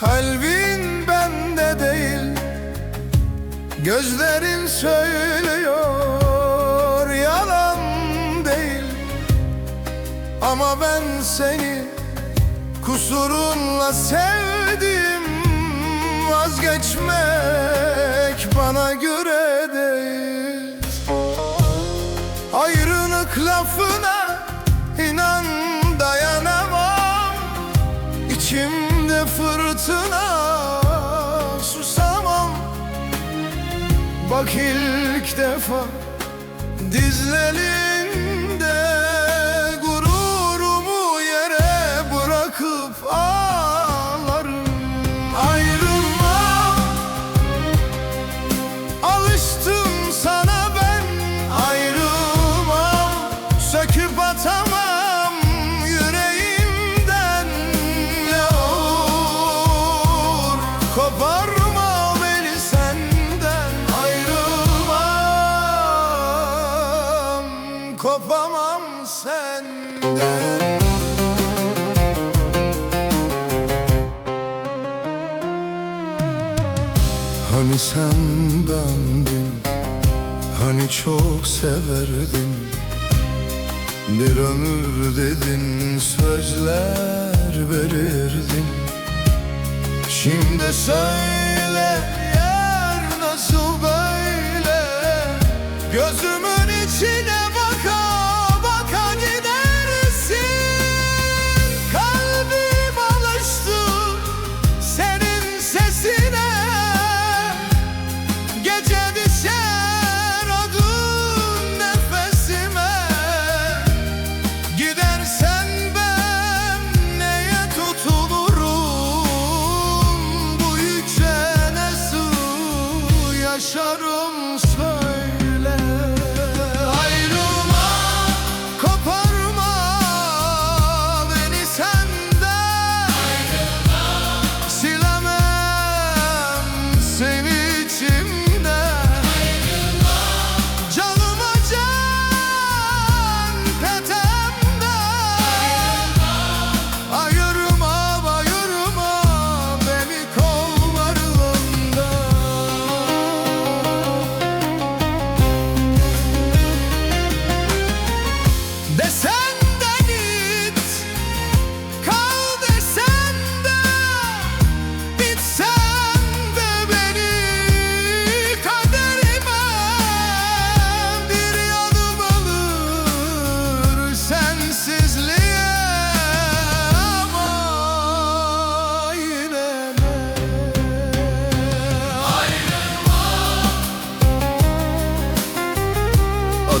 Kalbin bende değil. Gözlerin söylüyor yalan değil. Ama ben seni kusurunla sevdim. Vazgeçmek bana göre değil. Ayrılık lafına inan fırtına susamam. Bak ilk defa dizlerinde koparma beni senden Ayrılmam? Kopamam senden. Hani sen bendin Hani çok severdin. Bir ömür dedin Sözler verirdin Şimdi söyle yer nasıl böyle? Gözümün içine yaşarım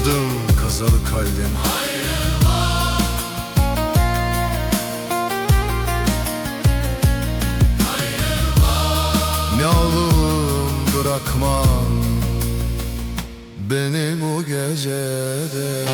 Adım kazalı kalbim. Ne oğlum bırakman Beni bu gecede